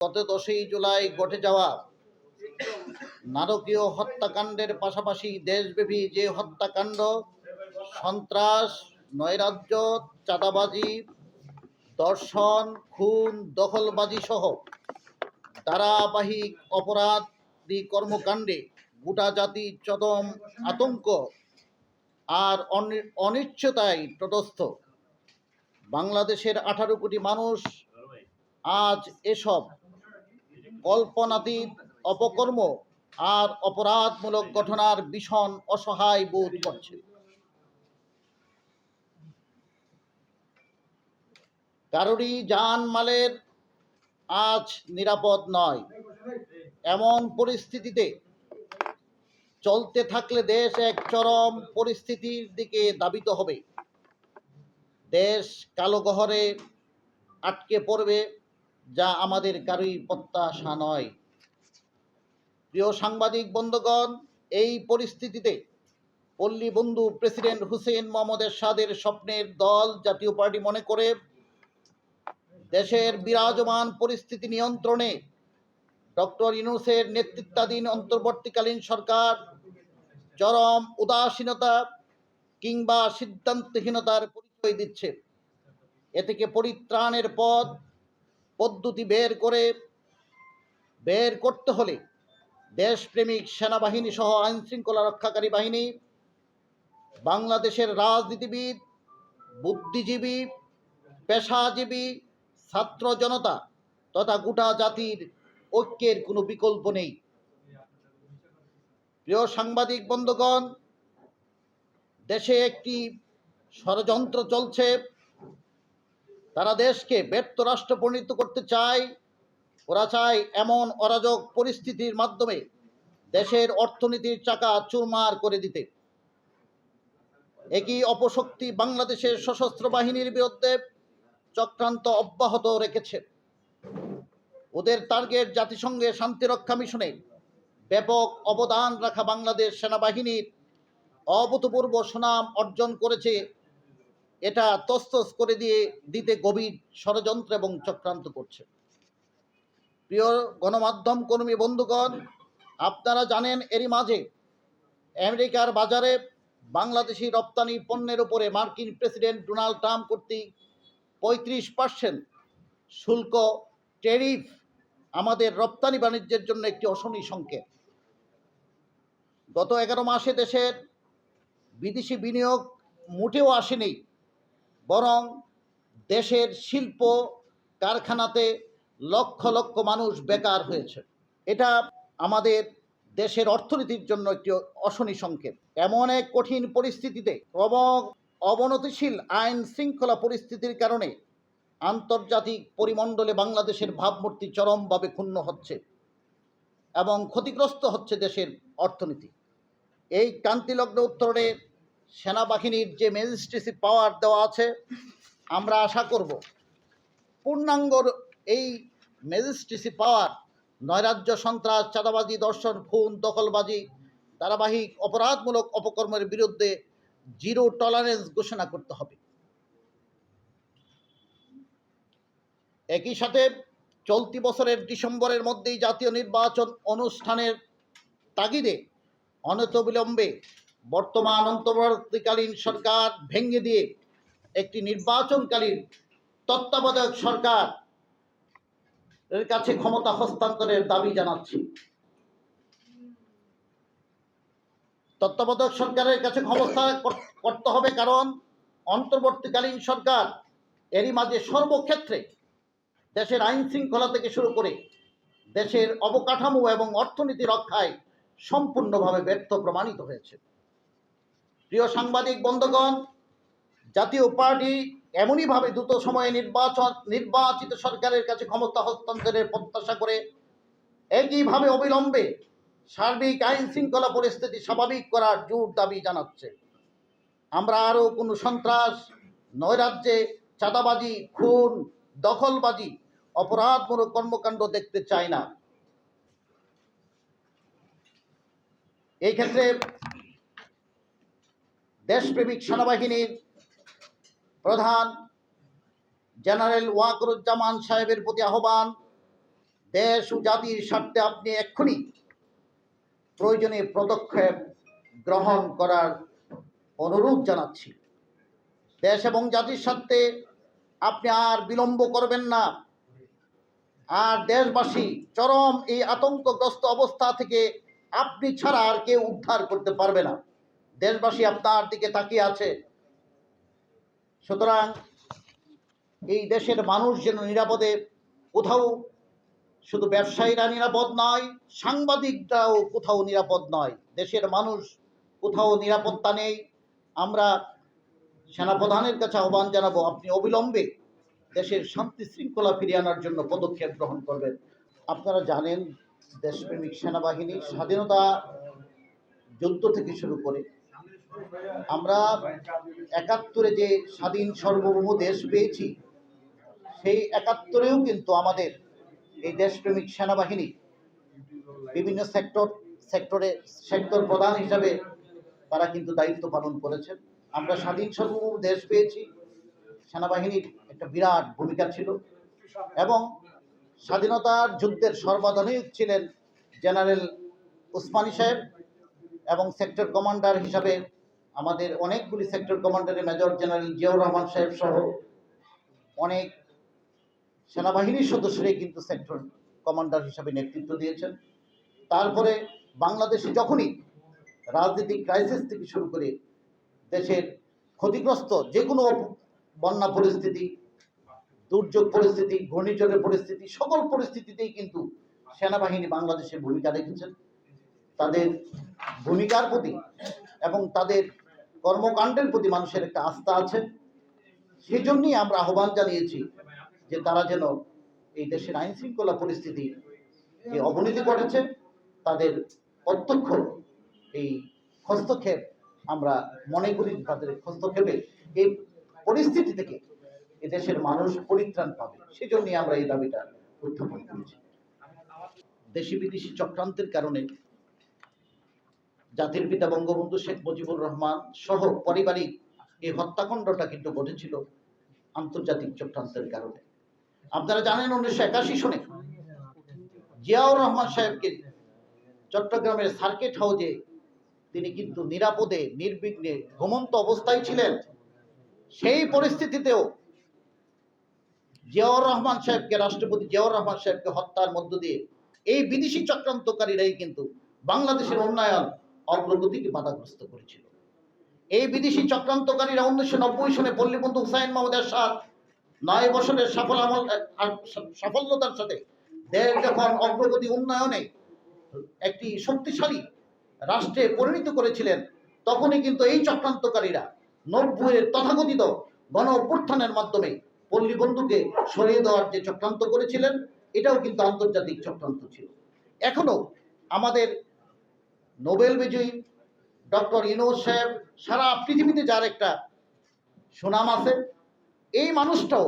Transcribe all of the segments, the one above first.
গত দশই জুলাই ঘটে যাওয়া নারকীয় হত্যাকাণ্ডের পাশাপাশি দেশব্যাপী যে হত্যাকাণ্ড, সন্ত্রাস, নৈরাজ্য, চাঁদাবাজি দর্শন খুন, দখলবাজি সহ ধারাবাহিক অপরাধী কর্মকাণ্ডে গোটা জাতি চদম আতঙ্ক আর অনি- অনিশ্চয়তায় তটস্থ। বাংলাদেশের আঠারো কোটি মানুষ আজ এসব কল্পনাতীত অপকর্ম আর অপরাধমূলক ঘটনার ভীষণ অসহায় বোধ করছে। কারোরই জানমালের আজ নিরাপদ নয়। এমন পরিস্থিতিতে চলতে থাকলে দেশ এক চরম পরিস্থিতির দিকে দাবিত হবে। দেশ কালো গহরে আটকে পড়বে যা আমাদের কারোই প্রত্যাশা নয়। প্রিয় সাংবাদিক বন্ধুগণ, এই পরিস্থিতিতে পল্লী বন্ধু প্রেসিডেন্ট হুসেন মোহাম্মদ এরশাদের স্বপ্নের দল জাতীয় পার্টি মনে করে দেশের বিরাজমান পরিস্থিতি নিয়ন্ত্রণে ডক্টর ইউনুসের নেতৃত্বাধীন অন্তর্বর্তীকালীন সরকার চরম উদাসীনতা কিংবা সিদ্ধান্তহীনতার পরিচয় দিচ্ছে। এ থেকে পরিত্রাণের পথ পদ্ধতি বের করে, বের করতে হলে দেশপ্রেমিক সেনাবাহিনী সহ আইন শৃঙ্খলা রক্ষাকারী বাহিনী, বাংলাদেশের রাজনীতিবিদ, বুদ্ধিজীবী, পেশাজীবী, ছাত্র জনতা তথা গোটা জাতির ঐক্যের কোনো বিকল্প নেই। প্রিয় সাংবাদিক বন্ধুগণ, দেশে একটি ষড়যন্ত্র চলছে। তারা দেশকে ব্যর্থ রাষ্ট্র পরিণত করতে চায়, ওরা চায় এমন অরাজক পরিস্থিতির মাধ্যমে দেশের অর্থনীতির চাকা চুরমার করে দিতে। একই অপশক্তি বাংলাদেশের সশস্ত্র বাহিনীর বিরুদ্ধে চক্রান্ত অব্যাহত রেখেছে। ওদের টার্গেট জাতিসংঘের শান্তিরক্ষা মিশনে ব্যাপক অবদান রাখা বাংলাদেশ সেনাবাহিনীর অভূতপূর্ব সুনাম অর্জন করেছে এটা তস্তস করে দিয়ে দিতে গভীর ষড়যন্ত্র এবং চক্রান্ত করছে। প্রিয় গণমাধ্যম কর্মী বন্ধুগণ, আপনারা জানেন এরই মাঝে আমেরিকার বাজারে বাংলাদেশি রপ্তানি পণ্যের উপরে মার্কিন প্রেসিডেন্ট ডোনাল্ড ট্রাম্প কর্তৃক পঁয়ত্রিশ পার্সেন্ট শুল্ক টেরিফ আমাদের রপ্তানি বাণিজ্যের জন্য একটি অশনি সংকেত। গত এগারো মাসে দেশের বিদেশি বিনিয়োগ মোটেও আসেনি। বরং দেশের শিল্প কারখানাতে লক্ষ লক্ষ মানুষ বেকার হয়েছে। এটা আমাদের দেশের অর্থনীতির জন্য একটি অশনি সংকেত। এমন এক কঠিন পরিস্থিতিতে ক্রম অবনতিশীল আইন শৃঙ্খলা পরিস্থিতির কারণে আন্তর্জাতিক পরিমণ্ডলে বাংলাদেশের ভাবমূর্তি চরমভাবে ক্ষুণ্ণ হচ্ছে এবং ক্ষতিগ্রস্ত হচ্ছে দেশের অর্থনীতি। এই ক্রান্তিলগ্ন উত্তরে সেনাবাহিনীর যে ম্যাজিস্ট্রেসি পাওয়ার দেওয়া আছে, আমরা আশা করব পূর্ণাঙ্গর এই ম্যাজিস্ট্রেসি পাওয়ার নৈরাজ্য সন্ত্রাস, চাঁদাবাজি দর্শন খুন, দখলবাজি, ধারাবাহিক অপরাধমূলক অপকর্মের বিরুদ্ধে জিরো টলারেন্স ঘোষণা করতে হবে। একই সাথে চলতি বছরের ডিসেম্বরের মধ্যেই জাতীয় নির্বাচন অনুষ্ঠানের তাগিদে অনতবিলম্বে বর্তমান অন্তর্বর্তীকালীন সরকার ভেঙে দিয়ে একটি নির্বাচনকালীন তত্ত্বাবধায়ক সরকার এর কাছে ক্ষমতা হস্তান্তরের দাবি জানাচ্ছি। তত্ত্বাবধায়ক সরকারের কাছে ক্ষমতা করতে হবে কারণ অন্তর্বর্তীকালীন সরকার এরই মাঝে সর্বক্ষেত্রে দেশের আইন শৃঙ্খলা থেকে শুরু করে দেশের অবকাঠামো এবং অর্থনীতি রক্ষায় সম্পূর্ণভাবে ব্যর্থ প্রমাণিত হয়েছে। প্রিয় সাংবাদিক, বন্ধুগণ, জাতীয় পার্টি এমনইভাবে দ্রুত সময়ে নির্বাচন, নির্বাচিত সরকারের কাছে ক্ষমতা হস্তান্তরের প্রত্যাশা করে, একইভাবে অবিলম্বে সার্বিক আইন শৃঙ্খলা পরিস্থিতি স্বাভাবিক করার জোর দাবি জানাচ্ছে। আমরা আরও কোনো সন্ত্রাস, নৈরাজ্যে চাঁদাবাজি, খুন, দখলবাজি, অপরাধমূলক কর্মকাণ্ড দেখতে চাই না। এই ক্ষেত্রে দেশপ্রেমিক সেনাবাহিনীর প্রধান জেনারেল ওয়াকরুজ্জামান সাহেবের প্রতি আহ্বান, দেশ ও জাতির স্বার্থে আপনি এক্ষুনি প্রয়োজনীয় পদক্ষেপ গ্রহণ করার অনুরোধ জানাচ্ছি। দেশ এবং জাতির স্বার্থে আপনি আর বিলম্ব করবেন না। আর দেশবাসী চরম এই আতঙ্কগ্রস্ত অবস্থা থেকে আপনি ছাড়া আর কেউ উদ্ধার করতে পারবে না। দেশবাসী আপনার দিকে তাকিয়ে আছে। সুতরাং এই দেশের মানুষ যেন নিরাপদে কোথাও শুধু ব্যবসায়ীরা নিরাপদ নয়, সাংবাদিকরাও কোথাও নিরাপদ নয়। দেশের মানুষ কোথাও নিরাপত্তা নেই। আমরা সেনাপ্রধানের কাছে আহ্বান জানাব, আপনি অবিলম্বে দেশের শান্তি শৃঙ্খলা ফিরিয়ে আনার জন্য পদক্ষেপ গ্রহণ করবেন। আপনারা জানেন, দেশপ্রেমিক সেনাবাহিনী স্বাধীনতা যুদ্ধ থেকে শুরু করে আমরা একাত্তরে যে স্বাধীন সার্বভৌম দেশ পেয়েছি, সেই একাত্তরেও কিন্তু আমাদের এই দেশপ্রেমিক সেনাবাহিনী বিভিন্ন সেক্টর, সেক্টরে সেক্টর প্রধান হিসাবে তারা কিন্তু দায়িত্ব পালন করেছেন। আমরা স্বাধীন সার্বভৌম দেশ পেয়েছি, সেনাবাহিনীর একটা বিরাট ভূমিকা ছিল এবং স্বাধীনতার যুদ্ধের সর্বাধুনিক ছিলেন জেনারেল উসমানী সাহেব এবং সেক্টর কমান্ডার হিসাবে আমাদের অনেকগুলি সেক্টর কমান্ডারের মেজর জেনারেল জিয়াউর রহমান সাহেব সহ অনেক সেনাবাহিনীর সদস্যরাই কিন্তু সেক্টর কমান্ডার হিসাবে নেতৃত্ব দিয়েছেন। তারপরে বাংলাদেশে যখনই রাজনৈতিক ক্রাইসিস থেকে শুরু করে দেশের ক্ষতিগ্রস্ত যে কোনো বন্যা পরিস্থিতি, দুর্যোগ পরিস্থিতি, ঘূর্ণিঝড়ের পরিস্থিতি, সকল পরিস্থিতিতেই কিন্তু সেনাবাহিনী বাংলাদেশে ভূমিকা রেখেছেন। তাদের ভূমিকার প্রতি এবং তাদের কর্মকাণ্ডের প্রতি মানুষের একটা আস্থা আছে। সেই জন্যই আমরা আহ্বান জানিয়েছি যে তারা যেন এই দেশের আইন শৃঙ্খলা পরিস্থিতি যে অবনতি ঘটেছে, তাদের প্রত্যক্ষ এই হস্তক্ষেপ আমরা মনে করি তাদের হস্তক্ষেপে এই পরিস্থিতি থেকে দেশের মানুষ পরিত্রাণ পাবে। সেজন্যই আমরা এই দাবিটা উত্থাপন করেছি। দেশি বিদেশি চক্রান্তের কারণে জাতির পিতা বঙ্গবন্ধু শেখ মুজিবুর রহমান সহ পারিবারিক এই হত্যাকাণ্ডটা কিন্তু ঘটেছিল আন্তর্জাতিক চক্রান্তের কারণে। আপনারা জানেন উনিশশো একাশি সনে জিয়াউর রহমান সাহেবকে চট্টগ্রামের সার্কিট হাউজে তিনি কিন্তু নিরাপদে, নির্বিঘ্নে ঘুমন্ত অবস্থায় ছিলেন। সেই পরিস্থিতিতেও জিয়াউর রহমান সাহেবকে, রাষ্ট্রপতি জিয়াউর রহমান সাহেবকে হত্যার মধ্য দিয়ে এই বিদেশি চক্রান্তকারীরাই কিন্তু বাংলাদেশের উন্নয়ন অগ্রগতিকে বাধাগ্রস্ত করেছিল। এই বিদেশি চক্রান্তকারীরা উনিশশো নব্বই সনে পল্লীবন্ধু হুসাইন মাহমুদ এরশাদ নয় বছরের সফল আমল সাফল্যতার সাথে দেশ যখন অগ্রগতি উন্নয়নে একটি শক্তিশালী রাষ্ট্রে পরিণত করেছিলেন, তখনই কিন্তু এই চক্রান্তকারীরা নব্বইয়ের তথাকথিত গণ অভ্যুত্থানের মাধ্যমে পল্লী বন্ধুকে সরিয়ে দেওয়ার যে চক্রান্ত করেছিলেন, এটাও কিন্তু আন্তর্জাতিক চক্রান্ত ছিল। এখনও আমাদের নোবেল বিজয়ী ডক্টর ইনোজ সাহেব, সারা পৃথিবীতে যার একটা সুনাম আছে, এই মানুষটাও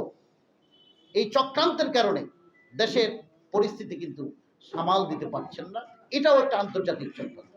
এই চক্রান্তের কারণে দেশের পরিস্থিতি কিন্তু সামাল দিতে পারছেন না। এটাও একটা আন্তর্জাতিক চক্রান্ত।